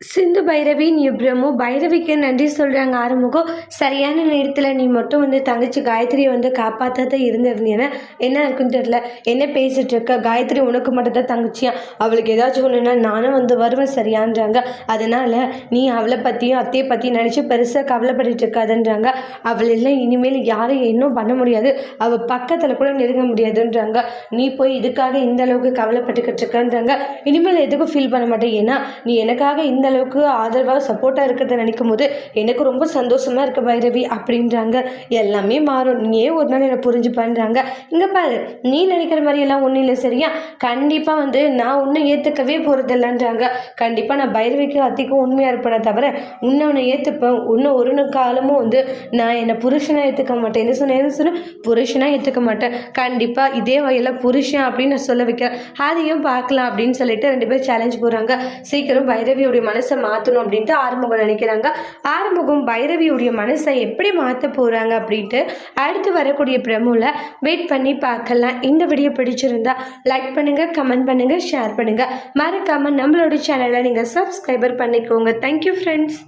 சிந்து பைரவி நீ பிரம்மு. பைரவிக்கு நன்றி சொல்கிறாங்க ஆறுமுகம். சரியான நேரத்தில் நீ மட்டும் வந்து தங்கச்சி காயத்ரியை வந்து காப்பாற்றாத இருந்திருந்தீங்கன்னா என்ன இருக்குன்னு தெரியல. என்ன பேசிகிட்டு இருக்க? காயத்ரி உனக்கு மட்டும் தான் தங்கச்சியா? அவளுக்கு ஏதாச்சும் ஒன்றுனா நானும் வந்து வருவேன் சரியான்றாங்க. அதனால் நீ அவளை பற்றியும் அத்தையை பற்றியும் நினச்சி பெருசாக கவலைப்பட்டு இருக்காதுன்றாங்க. அவள் எல்லாம் இனிமேல் யாரும் இன்னும் பண்ண முடியாது. அவள் பக்கத்தில் கூட நெருங்க முடியாதுன்றாங்க. நீ போய் இதுக்காக இந்த அளவுக்கு கவலைப்பட்டுக்கிட்டு இருக்கன்றாங்க. இனிமேல் எதுக்கும் ஃபீல் பண்ண மாட்டேன். ஏன்னா நீ எனக்காக இந்த அளவுக்கு ஆதரவாக சப்போர்ட்டாக இருக்கிறத நினைக்கும் போது எனக்கு ரொம்ப சந்தோஷமாக இருக்க பைரவி அப்படின்றாங்க. எல்லாமே மாறும். நீயே ஒரு நாள் என்னை புரிஞ்சு பண்ணுறாங்க இங்கே பாரு நீ நினைக்கிற மாதிரி எல்லாம் ஒன்றும் இல்லை சரியா? கண்டிப்பாக வந்து நான் ஒன்றும் ஏற்றுக்கவே போகிறதில்லன்றாங்க கண்டிப்பாக நான் பைரவிக்கு அத்திக்கும் உண்மையாக இருப்பேனே தவிர உன்னை உன்னை ஏற்றுப்பேன் இன்னும் ஒரு நாள் காலமும் வந்து நான் என்னை புருஷனாக ஏற்றுக்க மாட்டேன். என்ன சொன்ன என்ன சொன்னேன்? புருஷனாக ஏற்றுக்க மாட்டேன். கண்டிப்பாக இதே வகையில் புருஷன் அப்படின்னு நான் சொல்ல வைக்கிறேன். அதையும் பார்க்கலாம் அப்படின்னு சொல்லிட்டு ரெண்டு பேரும் சேலஞ்ச் போகிறாங்க சீக்கிரம் பைரவியுடைய மனசை மாற்றணும் அப்படின்ட்டு ஆறுமுகம் நினைக்கிறாங்க. ஆறுமுகம் பைரவியுடைய மனசை எப்படி மாற்ற போகிறாங்க அப்படின்ட்டு அடுத்து வரக்கூடிய பிரமுல வெயிட் பண்ணி பார்க்கலாம். இந்த வீடியோ பிடிச்சிருந்தா லைக் பண்ணுங்கள் கமெண்ட் பண்ணுங்கள் ஷேர் பண்ணுங்கள் மறக்காமல் நம்மளோட சேனலை நீங்கள் சப்ஸ்கிரைபர் பண்ணிக்கோங்க. Thank you friends